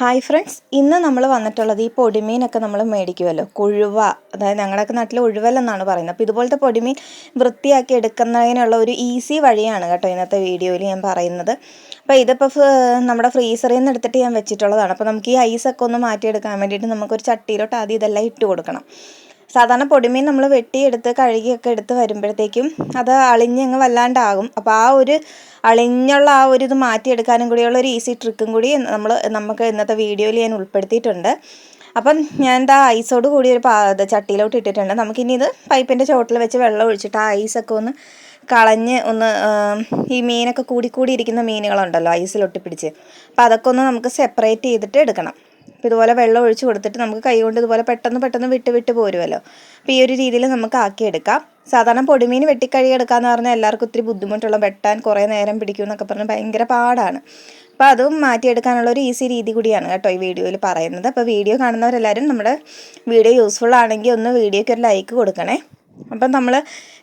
Hi friends ഇന്ന് നമ്മൾ വന്നിട്ടുള്ളത് ഈ പൊടിമീനൊക്കെ നമ്മൾ മേടിക്കുമല്ലോ. കൊഴുവ അതായത് ഞങ്ങളുടെയൊക്കെ നാട്ടിൽ ഒഴുവലെന്നാണ് പറയുന്നത്. അപ്പോൾ ഇതുപോലത്തെ പൊടിമീൻ വൃത്തിയാക്കി എടുക്കുന്നതിനുള്ള ഒരു ഈസി വഴിയാണ് കേട്ടോ ഇന്നത്തെ വീഡിയോയിൽ ഞാൻ പറയുന്നത്. അപ്പോൾ ഇതിപ്പോൾ നമ്മുടെ ഫ്രീസറിൽ നിന്ന് എടുത്തിട്ട് ഞാൻ വെച്ചിട്ടുള്ളതാണ്. അപ്പോൾ നമുക്ക് ഈ ഐസൊക്കെ ഒന്ന് മാറ്റിയെടുക്കാൻ വേണ്ടിയിട്ട് നമുക്കൊരു ചട്ടിയിലോട്ട് ആദ്യം ഇതെല്ലാം ഇട്ട് കൊടുക്കണം. സാധാരണ പൊടിമീൻ നമ്മൾ വെട്ടിയെടുത്ത് കഴുകിയൊക്കെ എടുത്ത് വരുമ്പോഴത്തേക്കും അത് അളിഞ്ഞങ്ങ് വല്ലാണ്ടാകും. അപ്പോൾ ആ ഒരു അളിഞ്ഞുള്ള ആ ഒരു ഇത് മാറ്റിയെടുക്കാനും കൂടിയുള്ള ഒരു ഈസി ട്രിക്കും കൂടി നമ്മൾ നമുക്ക് ഇന്നത്തെ വീഡിയോയിൽ ഞാൻ ഉൾപ്പെടുത്തിയിട്ടുണ്ട്. അപ്പം ഞാൻ എന്താ ഐസോട് കൂടി ഒരു പാ ചട്ടിയിലോട്ട് ഇട്ടിട്ടുണ്ട്. നമുക്കിനി ഇത് പൈപ്പിന്റെ ചോട്ടിൽ വെച്ച് വെള്ളം ഒഴിച്ചിട്ട് ആ ഐസൊക്കെ ഒന്ന് കളഞ്ഞ് ഒന്ന് ഈ മീനൊക്കെ കൂടി ഇരിക്കുന്ന മീനുകളുണ്ടല്ലോ ഐസിലൊട്ടിപ്പിടിച്ച് അപ്പോൾ അതൊക്കെ ഒന്ന് നമുക്ക് സെപ്പറേറ്റ് ചെയ്തിട്ട് എടുക്കണം. ഇതുപോലെ വെള്ളം ഒഴിച്ച് കൊടുത്തിട്ട് നമുക്ക് കൈ കൊണ്ട് ഇതുപോലെ പെട്ടെന്ന് പെട്ടെന്ന് വിട്ട് വിട്ട് പോരുമല്ലോ അപ്പോൾ ഈ ഒരു രീതിയിൽ നമുക്ക് ആക്കിയെടുക്കാം സാധാരണ പൊടിമീൻ വെട്ടിക്കഴുകി എടുക്കാമെന്ന് പറഞ്ഞാൽ എല്ലാവർക്കും ഒത്തിരി ബുദ്ധിമുട്ടുള്ള വെട്ടാൻ കുറേ നേരം പിടിക്കും എന്നൊക്കെ പറഞ്ഞാൽ ഭയങ്കര പാടാണ്. അപ്പോൾ അതും മാറ്റിയെടുക്കാനുള്ള ഒരു ഈസി രീതി കൂടിയാണ് കേട്ടോ ഈ വീഡിയോയിൽ പറയുന്നത്. അപ്പോൾ വീഡിയോ കാണുന്നവരെല്ലാവരും നമ്മുടെ വീഡിയോ യൂസ്ഫുൾ ആണെങ്കിൽ ഒന്ന് വീഡിയോയ്ക്ക് ഒരു ലൈക്ക് കൊടുക്കണേ. അപ്പം നമ്മൾ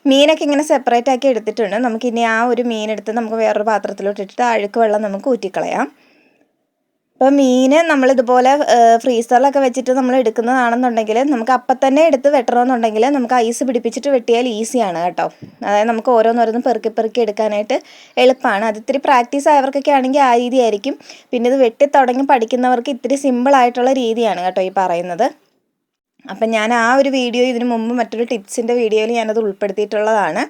മീനൊക്കെ ഇങ്ങനെ സെപ്പറേറ്റ് ആക്കി എടുത്തിട്ടുണ്ട്. നമുക്കിനി ആ ഒരു മീനെടുത്ത് നമുക്ക് വേറൊരു പാത്രത്തിലോട്ട് ഇട്ടിട്ട് അഴുക്ക് വെള്ളം നമുക്ക് ഊറ്റിക്കളയാം. അപ്പോൾ മീൻ നമ്മളിതുപോലെ ഫ്രീസറിലൊക്കെ വെച്ചിട്ട് നമ്മൾ എടുക്കുന്നതാണെന്നുണ്ടെങ്കിൽ നമുക്ക് അപ്പം തന്നെ എടുത്ത് വെട്ടണമെന്നുണ്ടെങ്കിൽ നമുക്ക് ഐസ് പിടിപ്പിച്ചിട്ട് വെട്ടിയാൽ ഈസിയാണ് കേട്ടോ. അതായത് നമുക്ക് ഓരോന്നോരോന്നും പെറുക്കി പെറുക്കി എടുക്കാനായിട്ട് എളുപ്പമാണ്. അത് ഇത്തിരി പ്രാക്ടീസ് ആയവർക്കൊക്കെ ആണെങ്കിൽ ആ രീതിയായിരിക്കും. പിന്നെ ഇത് വെട്ടി തുടങ്ങി പഠിക്കുന്നവർക്ക് ഇത്തിരി സിമ്പിളായിട്ടുള്ള രീതിയാണ് കേട്ടോ ഈ പറയുന്നത്. അപ്പം ഞാൻ ആ ഒരു വീഡിയോ ഇതിനു മുമ്പ് മറ്റൊരു ടിപ്സിന്റെ വീഡിയോയിൽ ഞാനത് ഉൾപ്പെടുത്തിയിട്ടുള്ളതാണ്.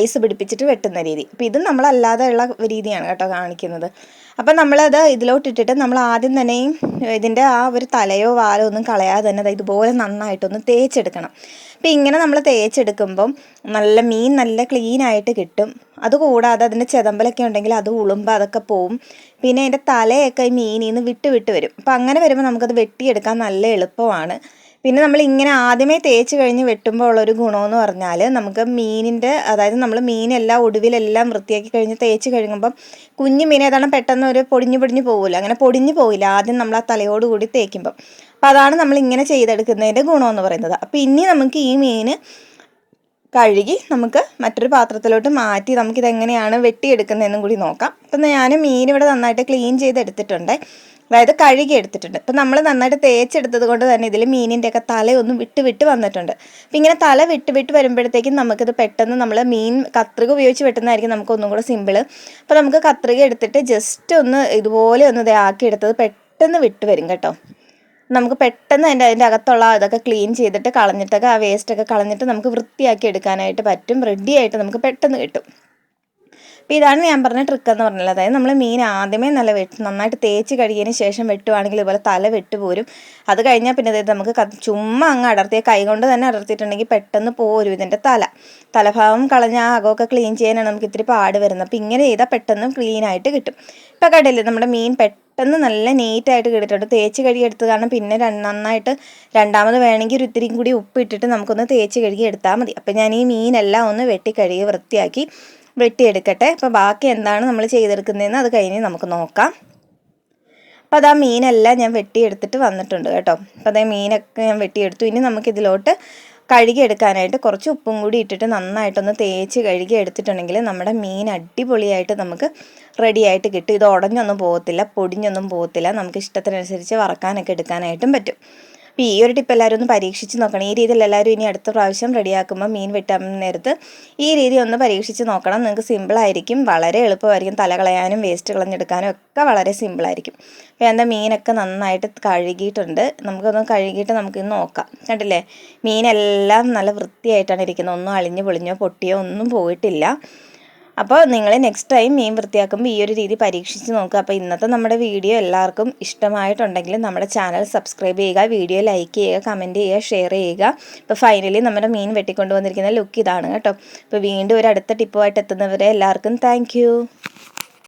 ഐസ് പിടിപ്പിച്ചിട്ട് വെട്ടുന്ന രീതി. അപ്പോൾ ഇത് നമ്മളല്ലാതെയുള്ള രീതിയാണ് കേട്ടോ കാണിക്കുന്നത്. അപ്പം നമ്മളത് ഇതിലോട്ടിട്ടിട്ട് നമ്മൾ ആദ്യം തന്നെയും ഇതിന്റെ ആ ഒരു തലയോ വാലോ ഒന്നും കളയാതെ തന്നെ ഇതുപോലെ നന്നായിട്ടൊന്ന് തേച്ചെടുക്കണം. അപ്പം ഇങ്ങനെ നമ്മൾ തേച്ചെടുക്കുമ്പം നല്ല മീൻ നല്ല ക്ലീനായിട്ട് കിട്ടും. അതുകൂടാതെ അതിന്റെ ചെതമ്പലൊക്കെ ഉണ്ടെങ്കിൽ അത് ഉളുമ്പോൾ അതൊക്കെ പോവും. പിന്നെ അതിന്റെ തലയൊക്കെ ഈ മീനിൽ നിന്ന് വിട്ട് വിട്ട് വരും. അപ്പം അങ്ങനെ വരുമ്പോൾ നമുക്കത് വെട്ടിയെടുക്കാൻ നല്ല എളുപ്പമാണ്. പിന്നെ നമ്മൾ ഇങ്ങനെ ആദ്യമേ തേച്ച് കഴിഞ്ഞ് വെട്ടുമ്പോൾ ഉള്ളൊരു ഗുണമെന്ന് പറഞ്ഞാൽ നമുക്ക് മീനിന്റെ അതായത് നമ്മൾ മീനെല്ലാം ഒടുവിലെല്ലാം വൃത്തിയാക്കി കഴിഞ്ഞ് തേച്ച് കഴിയുമ്പം കുഞ്ഞു മീൻ ഏതാണ് പെട്ടെന്ന് ഒരു പൊടിഞ്ഞു പൊടിഞ്ഞു പോകില്ല അങ്ങനെ പൊടിഞ്ഞു പോകില്ല ആദ്യം നമ്മൾ ആ തലയോട് കൂടി തേക്കുമ്പം. അപ്പോൾ അതാണ് നമ്മൾ ഇങ്ങനെ ചെയ്തെടുക്കുന്നതിന്റെ ഗുണമെന്ന് പറയുന്നത്. അപ്പോൾ ഇനി നമുക്ക് ഈ മീൻ കഴുകി നമുക്ക് മറ്റൊരു പാത്രത്തിലോട്ട് മാറ്റി നമുക്കിതെങ്ങനെയാണ് വെട്ടിയെടുക്കുന്നതെന്നും കൂടി നോക്കാം. അപ്പം ഞാൻ മീൻ ഇവിടെ നന്നായിട്ട് ക്ലീൻ ചെയ്തെടുത്തിട്ടുണ്ട്. അതായത് കഴുകി എടുത്തിട്ടുണ്ട്. ഇപ്പം നമ്മൾ നന്നായിട്ട് തേച്ചെടുത്തത് കൊണ്ട് തന്നെ ഇതിൽ മീനിന്റെ ഒക്കെ തലയൊന്നും വിട്ട് വിട്ട് വന്നിട്ടുണ്ട്. അപ്പം ഇങ്ങനെ തല വിട്ട് വിട്ട് വരുമ്പോഴത്തേക്കും നമുക്കിത് പെട്ടെന്ന് നമ്മൾ മീൻ കത്രിക ഉപയോഗിച്ച് വെട്ടുന്നതായിരിക്കും നമുക്ക് ഒന്നും കൂടെ സിമ്പിൾ അപ്പോൾ നമുക്ക് കത്രിക എടുത്തിട്ട് ജസ്റ്റ് ഒന്ന് ഇതുപോലെ ഒന്ന് ഇതാക്കി എടുത്തത് പെട്ടെന്ന് വിട്ട് വരും കേട്ടോ. നമുക്ക് പെട്ടെന്ന് അതിന്റെ അതിന്റെ അകത്തുള്ള ഇതൊക്കെ ക്ലീൻ ചെയ്തിട്ട് കളഞ്ഞിട്ടൊക്കെ ആ വേസ്റ്റൊക്കെ കളഞ്ഞിട്ട് നമുക്ക് വൃത്തിയാക്കി എടുക്കാനായിട്ട് പറ്റും. റെഡിയായിട്ട് നമുക്ക് പെട്ടെന്ന് കിട്ടും. അപ്പോൾ ഇതാണ് ഞാൻ പറഞ്ഞ ട്രിക്ക് എന്ന് പറഞ്ഞത്. അതായത് നമ്മൾ മീൻ ആദ്യമേ നല്ല വെട്ട് നന്നായിട്ട് തേച്ച് കഴുകിയതിന് ശേഷം വെട്ടുവാണെങ്കിൽ ഇതുപോലെ തല വെട്ടുപോരും. അത് കഴിഞ്ഞാൽ പിന്നെ അതായത് നമുക്ക് ചുമ്മാ അങ്ങ് അടർത്തിയ കൈ കൊണ്ട് തന്നെ അടർത്തിയിട്ടുണ്ടെങ്കിൽ പെട്ടെന്ന് പോരും ഇതിന്റെ തല. തലഭാവം കളഞ്ഞ ആ അകമൊക്കെ ക്ലീൻ ചെയ്യാനാണ് നമുക്ക് ഇത്തിരി പാട് വരുന്നത്. അപ്പോൾ ഇങ്ങനെ ചെയ്താൽ പെട്ടെന്ന് ക്ലീൻ ആയിട്ട് കിട്ടും. ഇപ്പോൾ കണ്ടില്ലേ നമ്മുടെ മീൻ പെട്ടെന്ന് നല്ല നീറ്റായിട്ട് കിട്ടിയിട്ടുണ്ട്. തേച്ച് കഴുകി എടുത്തത് കാരണം പിന്നെ നന്നായിട്ട് രണ്ടാമത് വേണമെങ്കിൽ ഒരു ഇത്തിരിയും കൂടി ഉപ്പിട്ടിട്ട് നമുക്കൊന്ന് തേച്ച് കഴുകി എടുത്താൽ മതി. അപ്പം ഞാൻ ഈ മീനെല്ലാം ഒന്ന് വെട്ടി കഴുകി വൃത്തിയാക്കി വെട്ടിയെടുക്കട്ടെ. അപ്പോൾ ബാക്കി എന്താണ് നമ്മൾ ചെയ്തെടുക്കുന്നതെന്ന് അത് കഴിഞ്ഞ് നമുക്ക് നോക്കാം. അപ്പോൾ അത് ആ മീനെല്ലാം ഞാൻ വെട്ടിയെടുത്തിട്ട് വന്നിട്ടുണ്ട് കേട്ടോ. അപ്പോൾ അതേ മീനൊക്കെ ഞാൻ വെട്ടിയെടുത്തു. ഇനി നമുക്കിതിലോട്ട് കഴുകിയെടുക്കാനായിട്ട് കുറച്ച് ഉപ്പും കൂടി ഇട്ടിട്ട് നന്നായിട്ടൊന്ന് തേച്ച് കഴുകി എടുത്തിട്ടുണ്ടെങ്കിൽ നമ്മുടെ മീൻ അടിപൊളിയായിട്ട് നമുക്ക് റെഡിയായിട്ട് കിട്ടും. ഇത് ഉടഞ്ഞൊന്നും പോകത്തില്ല പൊടിഞ്ഞൊന്നും പോകത്തില്ല നമുക്ക് ഇഷ്ടത്തിനനുസരിച്ച് വറക്കാനൊക്കെ എടുക്കാനായിട്ടും പറ്റും. അപ്പോൾ ഈ ഒരു ടിപ്പ് എല്ലാവരും ഒന്ന് പരീക്ഷിച്ച് നോക്കണം. ഈ രീതിയിൽ എല്ലാവരും ഇനി അടുത്ത പ്രാവശ്യം റെഡിയാക്കുമ്പോൾ മീൻ വെട്ടാൻ നേരത്ത് ഈ രീതി ഒന്ന് പരീക്ഷിച്ച് നോക്കണം. നിങ്ങൾക്ക് സിമ്പിളായിരിക്കും വളരെ എളുപ്പമായിരിക്കും. തല കളയാനും വേസ്റ്റ് കളഞ്ഞെടുക്കാനും ഒക്കെ വളരെ സിമ്പിളായിരിക്കും അപ്പോൾ എന്താ മീനൊക്കെ നന്നായിട്ട് കഴുകിയിട്ടുണ്ട്. നമുക്കൊന്ന് കഴുകിയിട്ട് നമുക്ക് നോക്കാം. കണ്ടില്ലേ? മീനെല്ലാം നല്ല വൃത്തിയായിട്ടാണ് ഇരിക്കുന്നത്. ഒന്നും അളിഞ്ഞു പൊളിഞ്ഞോ പൊട്ടിയോ ഒന്നും പോയിട്ടില്ല. അപ്പോൾ നിങ്ങൾ നെക്സ്റ്റ് ടൈം മീൻ വൃത്തിയാക്കുമ്പോൾ ഈ ഒരു രീതി പരീക്ഷിച്ച് നോക്കുക അപ്പോൾ ഇന്നത്തെ നമ്മുടെ വീഡിയോ എല്ലാവർക്കും ഇഷ്ടമായിട്ടുണ്ടെങ്കിൽ നമ്മുടെ ചാനൽ സബ്സ്ക്രൈബ് ചെയ്യുക വീഡിയോ ലൈക്ക് ചെയ്യുക കമന്റ് ചെയ്യുക ഷെയർ ചെയ്യുക. അപ്പോൾ ഫൈനലി നമ്മുടെ മീൻ വെട്ടിക്കൊണ്ടുവന്നിരിക്കുന്ന ലുക്ക് ഇതാണ് കേട്ടോ. അപ്പോൾ വീണ്ടും ഒരു അടുത്ത ടിപ്പുമായിട്ട് എത്തുന്നവരെ എല്ലാവർക്കും താങ്ക്